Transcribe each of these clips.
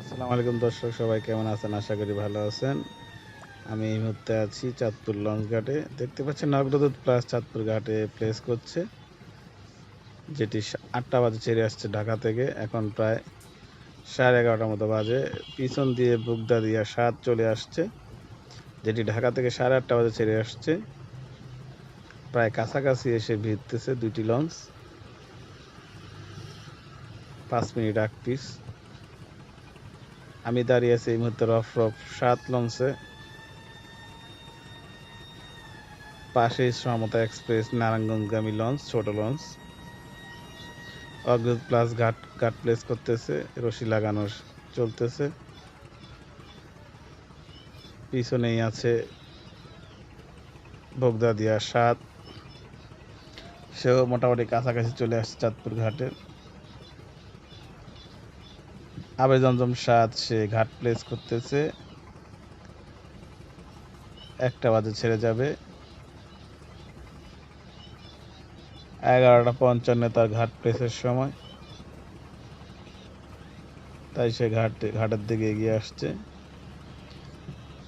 আসসালামু আলাইকুম দর্শক, সবাই কেমন আছেন? আশা করি ভালো আছেন। আমি এই মুহূর্তে আছি চাঁদপুর লঞ্চ ঘাটে। দেখতে পাচ্ছেন অগ্রদূত প্লাস চাঁদপুর ঘাটে প্লেস করছে। যেটি আটটা বাজে ছেড়ে আসছে ঢাকা থেকে। এখন প্রায় সাড়ে এগারোটার মতো বাজে। পিছন দিয়ে বুগদা দিয়া সাত চলে আসছে, যেটি ঢাকা থেকে সাড়ে আটটা বাজে ছেড়ে আসছে। প্রায় কাছাকাছি এসে ভিড়তেছে দুইটি লঞ্চ। পাঁচ মিনিট আগ পিস আমি দাঁড়িয়ে আছি এই মুহূর্তে রফ রফ সাত লঞ্চে। পাশে সমতা এক্সপ্রেস, নারায়ণগঞ্জগামী লঞ্চ, ছোট লঞ্চ। অগ্রত প্লাস ঘাট ঘাট প্লেস করতেছে, রশি লাগানো চলতেছে। পিছনেই আছে বগদাদিয়া সাত। সেও মোটামুটি কাছাকাছি চলে আসছে চাঁদপুর ঘাটের আবে জমজম সাত সে ঘাট প্লেস করতেছে। একটা বাজে ছেড়ে যাবে। এগারোটা পঞ্চান্ন তার ঘাট প্লেসের সময়। তাই সে ঘাট, ঘাটের দিকে এগিয়ে আসছে।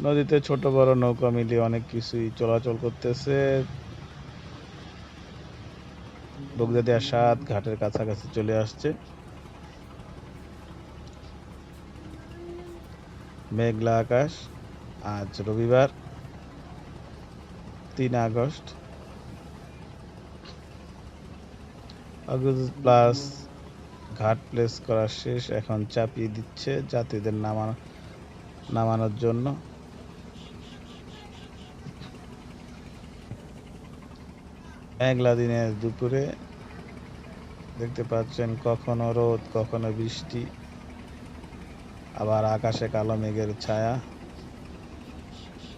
নদীতে ছোট, বড় নৌকা মিলিয়ে অনেক কিছুই চলাচল করতেছে। বগদাদিয়া সাত ঘাটের কাছাকাছি চলে আসছে। মেঘলা আকাশ, আজ রবিবার, তিন আগস্ট। অগ্রদূত প্লাস ঘাট প্লেস করা শেষ, এখন চাপিয়ে দিচ্ছে যাত্রীদের নামানো নামানোর জন্য। মেঘলা দিনের দুপুরে দেখতে পাচ্ছেন কখনো রোদ, কখনো বৃষ্টি। আবার আকাশে কালো মেঘের ছায়া,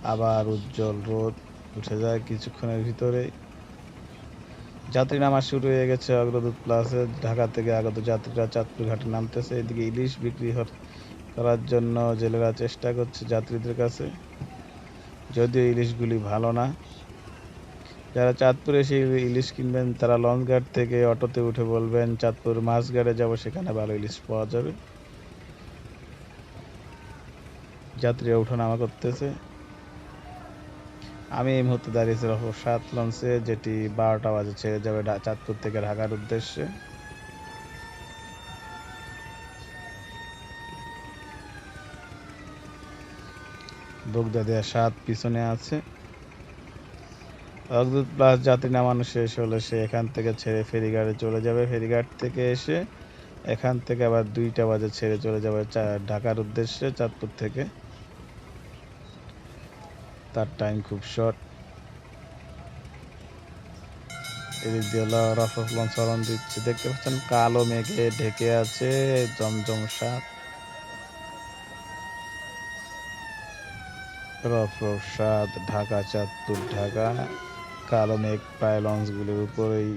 আবার উজ্জ্বল রোদ উঠে যায় কিছুক্ষণের ভিতরে। যাত্রী নামা শুরু হয়ে গেছে অগ্রদূত প্লাসে। ঢাকা থেকে আগত যাত্রীরা চাঁদপুর ঘাটে নামতেছে। এদিকে ইলিশ বিক্রি করার জন্য জেলেরা চেষ্টা করছে যাত্রীদের কাছে। যদিও ইলিশগুলি ভালো না। যারা চাঁদপুরে এসে ইলিশ কিনবেন, তারা লঞ্চ ঘাট থেকে অটোতে উঠে বলবেন, চাঁদপুর মাছ ঘাটে যাব, সেখানে ভালো ইলিশ পাওয়া যাবে। যাত্রীরা ওঠানামা করতেছে। আমি এই মুহূর্তে দাঁড়িয়েছি রফ সাত লঞ্চে, যেটি বারোটা বাজে ছেড়ে যাবে চাঁদপুর থেকে ঢাকার উদ্দেশ্যে। বগদাদিয়া সাত পিছনে আছে। অগ্রদূত প্লাস যাত্রী নামানো শেষ হলে সে এখান থেকে ছেড়ে ফেরিঘাটে চলে যাবে। ফেরিঘাট থেকে এসে এখান থেকে আবার দুইটা বাজে ছেড়ে চলে যাবে ঢাকার উদ্দেশ্যে চাঁদপুর থেকে। তার টাইম খুব শর্ট এদিক দিয়ে রফরফ লঞ্চ দিচ্ছে। দেখতে পাচ্ছেন কালো মেঘে ঢেকে আছে জমজম সাত রফরফ ঢাকা, চাঁদপুর, ঢাকা। কালো মেঘ প্রায় লঞ্চগুলির উপরেই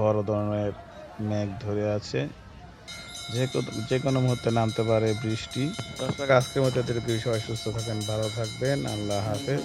বড় ধরনের মেঘ ধরে আছে। যে যে কোনো মুহূর্তে নামতে পারে বৃষ্টি। দর্শক, আজকের মধ্যে এদের সবাই সুস্থ থাকেন, ভালো থাকবেন। আল্লাহ হাফেজ।